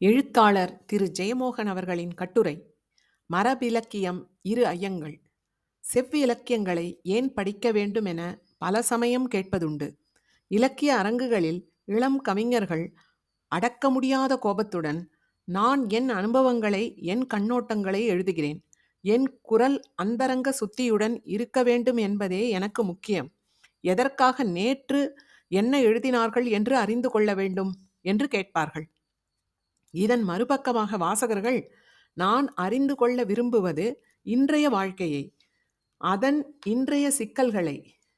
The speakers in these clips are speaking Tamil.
எழுத்தாளர் திரு ஜெயமோகன் அவர்களின் கட்டுரை மரபிலக்கியம் இரு ஐயங்கள் செவ்விலக்கியங்களை ஏன் படிக்க வேண்டும் என பல சமயம் கேட்பதுண்டு. இலக்கிய அரங்குகளில் இளம் கவிஞர்கள் அடக்க முடியாத கோபத்துடன் நான் என் அனுபவங்களை என் கண்ணோட்டங்களை எழுதுகிறேன். என் குரல் அந்தரங்க சுத்தியுடன் இருக்க வேண்டும் என்பதே எனக்கு முக்கியம். எதற்காக நேற்று என்ன எழுதினார்கள் என்று அறிந்து கொள்ள வேண்டும் என்று கேட்பார்கள். இதன் மறுபக்கமாக வாசகர்கள் நான் அறிந்து கொள்ள விரும்புவது இன்றைய வாழ்க்கையை அதன் இன்றைய சிக்கல்களை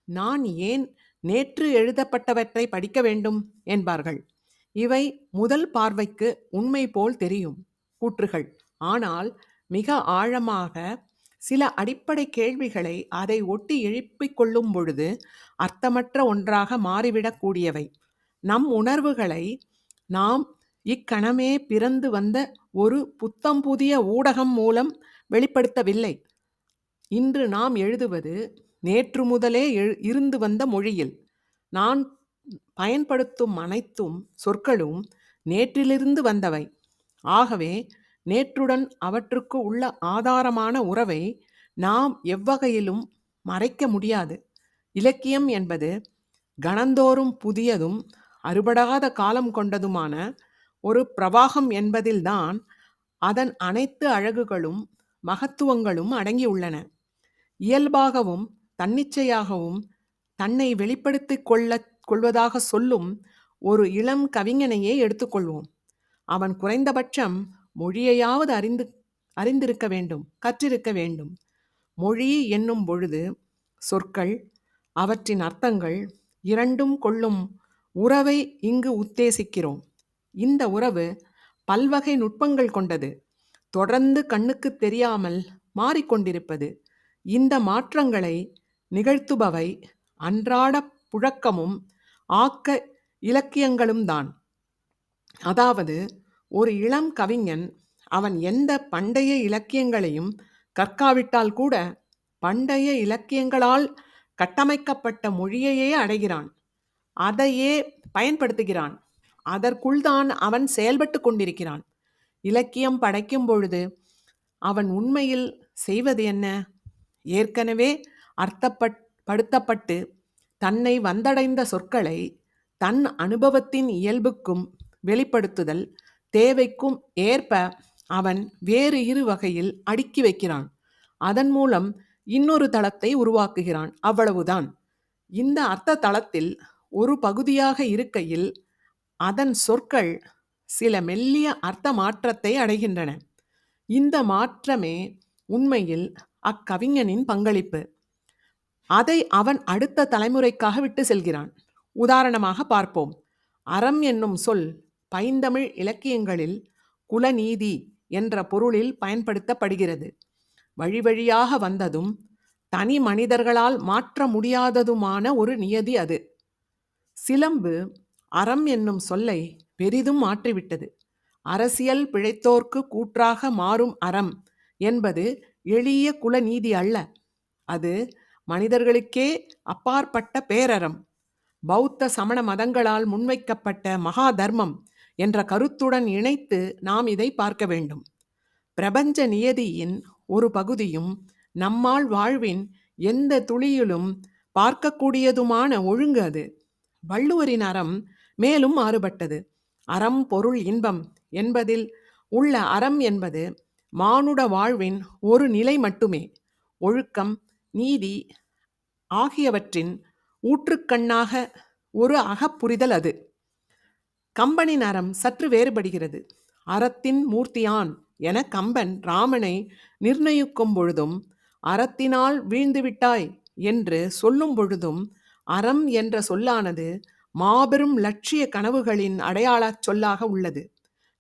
நான் ஏன் நேற்று எழுதப்பட்டவற்றை படிக்க வேண்டும் என்பார்கள். இவை முதல் பார்வைக்கு உண்மை போல் தெரியும் கூற்றுகள். ஆனால் மிக ஆழமாக சில அடிப்படை கேள்விகளை அதை ஒட்டி எழுப்பிக் கொள்ளும் பொழுது அர்த்தமற்ற ஒன்றாக மாறிவிடக்கூடியவை நம் உணர்வுகளை நாம் இக்கணமே பிறந்து வந்த ஒரு புத்தம் புதிய ஊடகம் மூலம் வெளிப்படுத்தவில்லை. இன்று நாம் எழுதுவது நேற்று முதலே இருந்து வந்த மொழியில். நான் பயன்படுத்தும் அனைத்தும் சொற்களும் நேற்றிலிருந்து வந்தவை. ஆகவே நேற்றுடன் அவற்றுக்கு உள்ள ஆதாரமான உறவை நாம் எவ்வகையிலும் மறைக்க முடியாது. இலக்கியம் என்பது கணந்தோறும் புதியதும் அறுபடாத காலம் கொண்டதுமான ஒரு பிரவாகம் என்பதில்தான் அதன் அனைத்து அழகுகளும் மகத்துவங்களும் அடங்கியுள்ளன. இயல்பாகவும் தன்னிச்சையாகவும் தன்னை வெளிப்படுத்திக் கொள்ள கொள்வதாக சொல்லும் ஒரு இளம் கவிஞனையே எடுத்துக்கொள்வோம். அவன் குறைந்தபட்சம் மொழியையாவது அறிந்து அறிந்திருக்க வேண்டும் கற்றிருக்க வேண்டும். மொழி என்னும் பொழுது சொற்கள் அவற்றின் அர்த்தங்கள் இரண்டும் கொள்ளும் உறவை இங்கு உத்தேசிக்கிறோம். இந்த உறவு பல்வகை நுட்பங்கள் கொண்டது. தொடர்ந்து கண்ணுக்கு தெரியாமல் மாறிக்கொண்டிருப்பது. இந்த மாற்றங்களை நிகழ்த்துபவை அன்றாட புழக்கமும் ஆக்க இலக்கியங்களும் தான். அதாவது ஒரு இளம் கவிஞன் அவன் எந்த பண்டைய இலக்கியங்களையும் கற்காவிட்டால் கூட பண்டைய இலக்கியங்களால் கட்டமைக்கப்பட்ட மொழியையே அடைகிறான். அதையே பயன்படுத்துகிறான். அதற்குள்தான் அவன் செயல்பட்டு கொண்டிருக்கிறான். இலக்கியம் படைக்கும் பொழுது அவன் உண்மையில் செய்வது என்ன? ஏற்கனவே அர்த்தப்பட் படுத்தப்பட்டு தன்னை வந்தடைந்த சொற்களை தன் அனுபவத்தின் இயல்புக்கும் வெளிப்படுத்துதல் தேவைக்கும் ஏற்ப அவன் வேறு இரு வகையில் அடுக்கி வைக்கிறான். அதன் மூலம் இன்னொரு தளத்தை உருவாக்குகிறான். அவ்வளவுதான். இந்த அர்த்த தளத்தில் ஒரு பகுதியாக இருக்கையில் அதன் சொற்கள் சில மெல்லிய அர்த்த மாற்றத்தை அடைகின்றன. இந்த மாற்றமே உண்மையில் அக்கவிஞனின் பங்களிப்பு. அதை அவன் அடுத்த தலைமுறைக்காக விட்டு செல்கிறான். உதாரணமாக பார்ப்போம். அறம் என்னும் சொல் பைந்தமிழ் இலக்கியங்களில் குலநீதி என்ற பொருளில் பயன்படுத்தப்படுகிறது. வழி வழியாக வந்ததும் தனி மனிதர்களால் மாற்ற முடியாததுமான ஒரு நியதி அது. சிலம்பு அறம் என்னும் சொல்லை பெரிதும் மாற்றிவிட்டது. அரசியல் பிழைத்தோர்க்கு கூற்றாக மாறும் அறம் என்பது எளிய குலநீதி அல்ல. அது மனிதர்களுக்கே அப்பாற்பட்ட பேரறம். பௌத்த சமண மதங்களால் முன்வைக்கப்பட்ட மகா தர்மம் என்ற கருத்துடன் இணைத்து நாம் இதை பார்க்க வேண்டும். பிரபஞ்ச நியதியின் ஒரு பகுதியும் நம்மால் வாழ்வின் எந்த துளியிலும் பார்க்கக்கூடியதுமான ஒழுங்கு அது. வள்ளுவரின் அறம் மேலும் மாறுபட்டது. அறம் பொருள் இன்பம் என்பதில் உள்ள அறம் என்பது மானுட வாழ்வின் ஒரு நிலை மட்டுமே. ஒழுக்கம் நீதி ஆகியவற்றின் ஊற்றுக்கண்ணாக ஒரு அகப்புரிதல் அது. கம்பனின் அறம் சற்று வேறுபடுகிறது. அறத்தின் மூர்த்தியான் என கம்பன் ராமனை நிர்ணயிக்கும் பொழுதும் அறத்தினால் வீழ்ந்துவிட்டாய் என்று சொல்லும் பொழுதும் அறம் என்ற சொல்லானது மாபெரும் லட்சிய கனவுகளின் அடையாளச் சொல்லாக உள்ளது.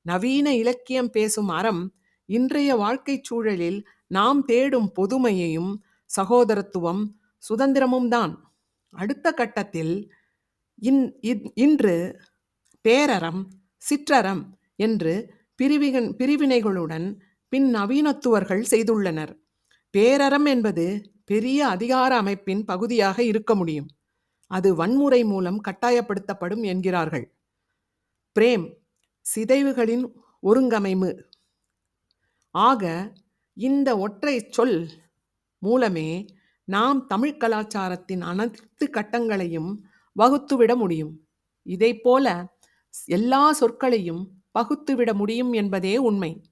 நவீன இலக்கியம் பேசும் அறம் இன்றைய வாழ்க்கைச் சூழலில் நாம் தேடும் பொதுமையையும் சகோதரத்துவம் சுதந்திரமும் தான். அடுத்த கட்டத்தில் இன் இன்று பேரறம் சிற்றறம் என்று பிரிவிகன் பிரிவினைகளுடன் பின் நவீனத்துவர்கள் செய்துள்ளனர். பேரறம் என்பது பெரிய அதிகார அமைப்பின் பகுதியாக இருக்க முடியும். அது வன்முறை மூலம் கட்டாயப்படுத்தப்படும் என்கிறார்கள். பிரேம் சிதைவுகளின் ஒருங்கமைமு. ஆக இந்த ஒற்றை சொல் மூலமே நாம் தமிழ் கலாச்சாரத்தின் அனைத்து கட்டங்களையும் வகுத்துவிட முடியும். இதைப்போல எல்லா சொற்களையும் பகுத்துவிட முடியும் என்பதே உண்மை.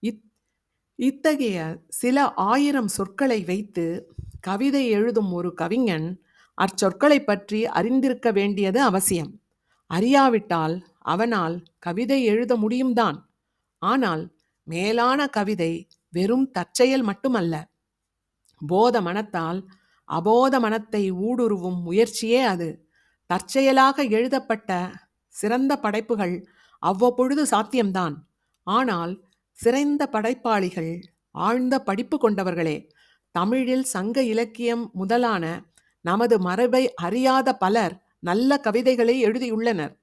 இத் இத்தகைய சில ஆயிரம் சொற்களை வைத்து கவிதை எழுதும் ஒரு கவிஞன் அச்சொற்களை பற்றி அறிந்திருக்க வேண்டியது அவசியம். அறியாவிட்டால் அவனால் கவிதை எழுத முடியும்தான். ஆனால் மேலான கவிதை வெறும் தற்செயல் மட்டுமல்ல. போத மனத்தால் அபோத மனத்தை ஊடுருவும் முயற்சியே அது. தற்செயலாக எழுதப்பட்ட சிறந்த படைப்புகள் அவ்வப்பொழுது சாத்தியம்தான். ஆனால் சிறந்த படைப்பாளிகள் ஆழ்ந்த படிப்பு கொண்டவர்களே தமிழில் சங்க இலக்கியம் முதலான நமது மரபை அறியாத பலர் நல்ல கவிதைகளை எழுதியுள்ளனர்.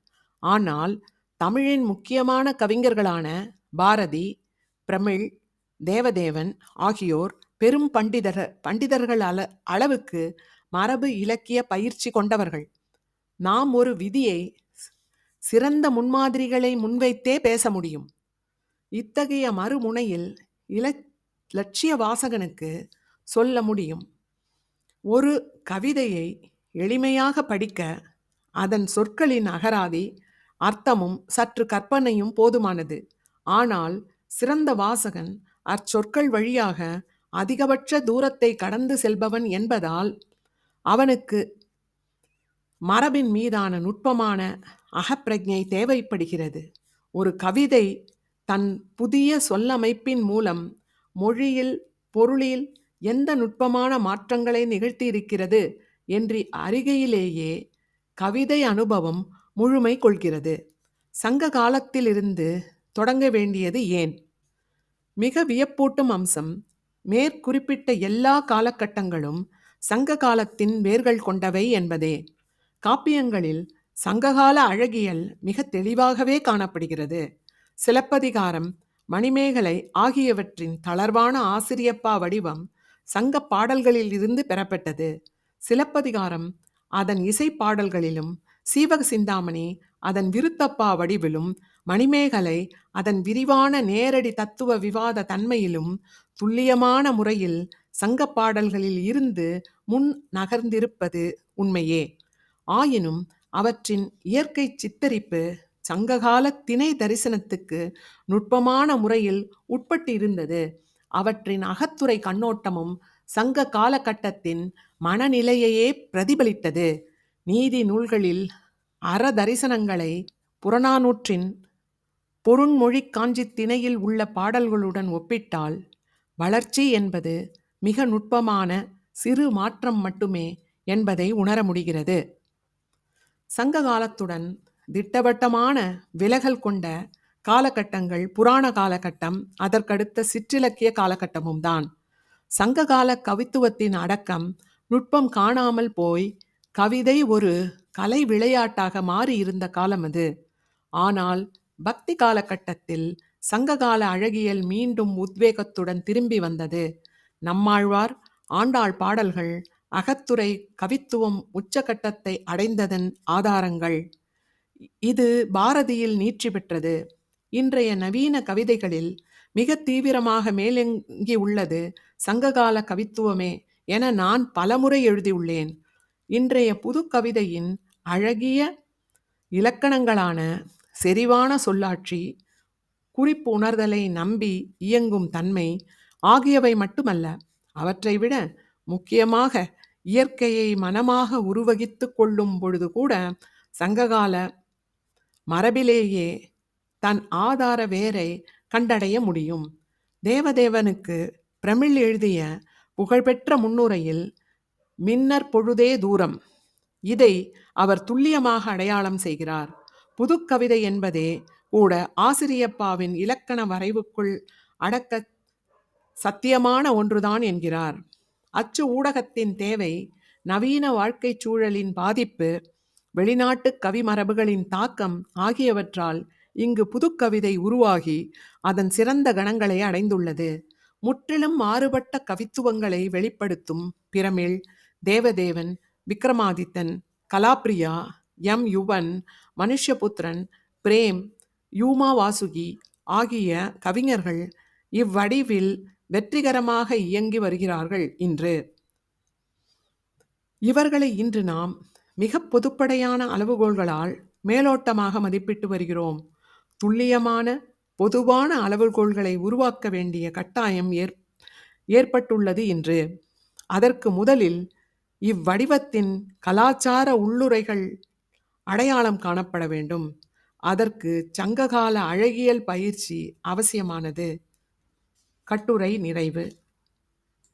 ஆனால் தமிழின் முக்கியமான கவிஞர்களான பாரதி பிரமிழ் தேவதேவன் ஆகியோர் பெரும் பண்டிதர் பண்டிதர்கள் அள அளவுக்கு மரபு இலக்கிய பயிற்சி கொண்டவர்கள். நாம் ஒரு விதியை சிறந்த முன்மாதிரிகளை முன்வைத்தே பேச முடியும். இத்தகைய மறுமுனையில் இல லட்சிய வாசகனுக்கு சொல்ல முடியும். ஒரு கவிதையை எளிமையாக படிக்க அதன் சொற்களின் அகராதி அர்த்தமும் சற்று கற்பனையும் போதுமானது. ஆனால் சிறந்த வாசகன் அச்சொற்கள் வழியாக அதிகபட்ச தூரத்தை கடந்து செல்பவன் என்பதால் அவனுக்கு மரபின் மீதான நுட்பமான அகப்பிரஜை தேவைப்படுகிறது. ஒரு கவிதை தன் புதிய சொல்லமைப்பின் மூலம் மொழியில் பொருளில் எந்த நுட்பமான மாற்றங்களை நிகழ்த்தியிருக்கிறது என்று அறிகையிலேயே கவிதை அனுபவம் முழுமை கொள்கிறது. சங்க காலத்திலிருந்து தொடங்க வேண்டியது ஏன்? மிக வியப்பூட்டும் அம்சம் மேற்குறிப்பிட்ட எல்லா காலகட்டங்களும் சங்க காலத்தின் வேர்கள் கொண்டவை என்பதே. காப்பியங்களில் சங்ககால அழகியல் மிக தெளிவாகவே காணப்படுகிறது. சிலப்பதிகாரம் மணிமேகலை ஆகியவற்றின் தளர்வான ஆசிரியப்பா வடிவம் சங்க பாடல்களில் இருந்து பெறப்பட்டது. சிலப்பதிகாரம் அதன் இசை பாடல்களிலும் சீவக சிந்தாமணி அதன் விருத்தப்பா வடிவிலும் மணிமேகலை அதன் விரிவான நேரடி தத்துவ விவாத தன்மையிலும் துல்லியமான முறையில் சங்க பாடல்களில் இருந்து முன் நகர்ந்திருப்பது உண்மையே. ஆயினும் அவற்றின் இயற்கை சித்தரிப்பு சங்ககால திணை தரிசனத்துக்கு நுட்பமான முறையில் உட்பட்டு இருந்தது அவற்றின் அகத்துறை கண்ணோட்டமும் சங்க காலகட்டத்தின் மனநிலையையே பிரதிபலித்தது. நீதி நூல்களில் அற தரிசனங்களை புறநானூற்றின் பொருண்மொழி காஞ்சி திணையில் உள்ள பாடல்களுடன் ஒப்பிட்டால் வளர்ச்சி என்பது மிக நுட்பமான சிறு மாற்றம் மட்டுமே என்பதை உணர முடிகிறது. சங்க காலத்துடன் திட்டவட்டமான விலகல் கொண்ட காலகட்டங்கள் புராண காலகட்டம் அதற்கடுத்த சிற்றிலக்கிய காலகட்டமும் தான். சங்ககால கவித்துவத்தின் அடக்கம் நுட்பம் காணாமல் போய் கவிதை ஒரு கலை விளையாட்டாக மாறி இருந்த காலம் அது. ஆனால் பக்தி காலகட்டத்தில் சங்ககால அழகியல் மீண்டும் உத்வேகத்துடன் திரும்பி வந்தது. நம்மாழ்வார் ஆண்டாள் பாடல்கள் அகத்துறை கவித்துவம் உச்சகட்டத்தை அடைந்ததன் ஆதாரங்கள். இது பாரதியில் நீட்சி பெற்றது. இன்றைய நவீன கவிதைகளில் மிக தீவிரமாக மேலெங்கி உள்ளது சங்ககால கவித்துவமே என நான் பலமுறை எழுதியுள்ளேன். இன்றைய புது கவிதையின் அழகிய இலக்கணங்களான செறிவான சொல்லாட்சி குறிப்பு உணர்தலை நம்பி இயங்கும் தன்மை ஆகியவை மட்டுமல்ல அவற்றை விட முக்கியமாக இயற்கையை மனமாக உருவகித்து கொள்ளும் பொழுது கூட சங்ககால மரபிலேயே தன் ஆதார வேரை கண்டடைய முடியும். தேவதேவனுக்கு பிரமிழ் எழுதிய புகழ்பெற்ற முன்னுரையில் மின்னர் பொழுதே தூரம். இதை அவர் துல்லியமாக அடையாளம் செய்கிறார். புதுக்கவிதை என்பதே கூட ஆசிரியப்பாவின் இலக்கண வரைவுக்குள் அடக்க சத்தியமான ஒன்றுதான் என்கிறார். அச்சு ஊடகத்தின் தேவை நவீன வாழ்க்கைச் சூழலின் பாதிப்பு வெளிநாட்டு கவிமரபுகளின் தாக்கம் ஆகியவற்றால் இங்கு புதுக்கவிதை உருவாகி அதன் சிறந்த கணங்களை அடைந்துள்ளது. முற்றிலும் மாறுபட்ட கவித்துவங்களை வெளிப்படுத்தும் பிரமிழ் தேவதேவன் விக்ரமாதித்தன் கலாப்ரியா எம். யுவன் மனுஷ்யபுத்திரன் பிரேம் யூமா வாசுகி ஆகிய கவிஞர்கள் இவ்வடிவில் வெற்றிகரமாக இயங்கி வருகிறார்கள் இன்று. இவர்களை இன்று நாம் மிக பொதுப்படையான அளவுகோல்களால் மேலோட்டமாக மதிப்பிட்டு வருகிறோம். துல்லியமான பொதுவான அளவுகோல்களை உருவாக்க வேண்டிய கட்டாயம் ஏற் ஏற்பட்டுள்ளது இன்று. அதற்கு முதலில் இவ்வடிவத்தின் கலாச்சார உள்ளுரைகள் அடையாளம் காணப்பட வேண்டும். அதற்கு சங்ககால அழகியல் பயிற்சி அவசியமானது. கட்டுரை நிறைவு.